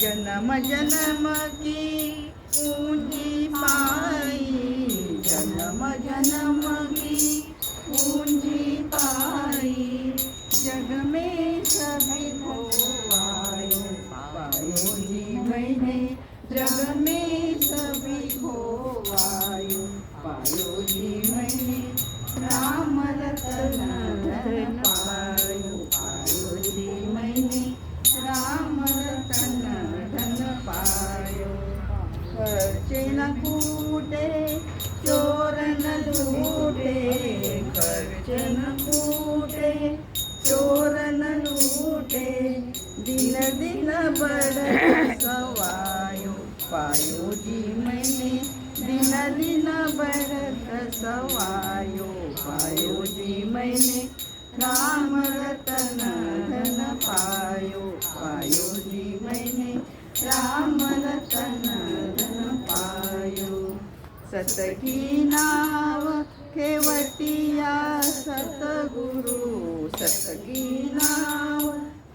जन्म जन्म की ऊंची पाई जन्म जन्म की ऊंची पाई जग में सभी को आयो पायो जी मैंने जग में सभी को आयो पायो जी मैंने राम रतन पायो कूटे चोरन लूटे खर्चे कूटे चोरन लूटे दिन दिन बड़ सवायो पायो जी मैंने दिन दिन बड़ सवायो पायो जी मैंने राम रतन सतकी नाव खेवटिया सतगुरु सतकी नाव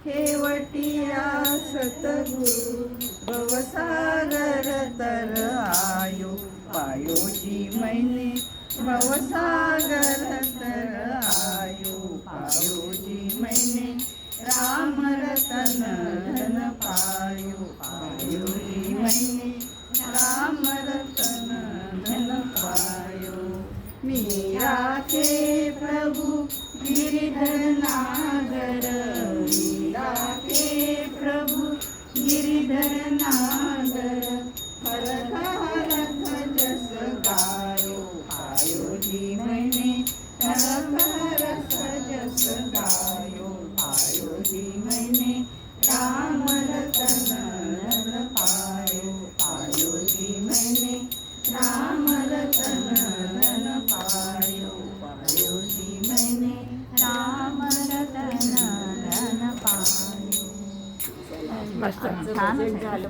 खेवटिया सतगुरु भवसागर तर आयो पायो जी मैंने भवसागर तर आयो पायो जी मैंने राम रतन धन पायो पायो जी मैंने मीरा के प्रभु गिरिधर नागर मीरा के प्रभु गिरिधर नागर. मस्त छान झालं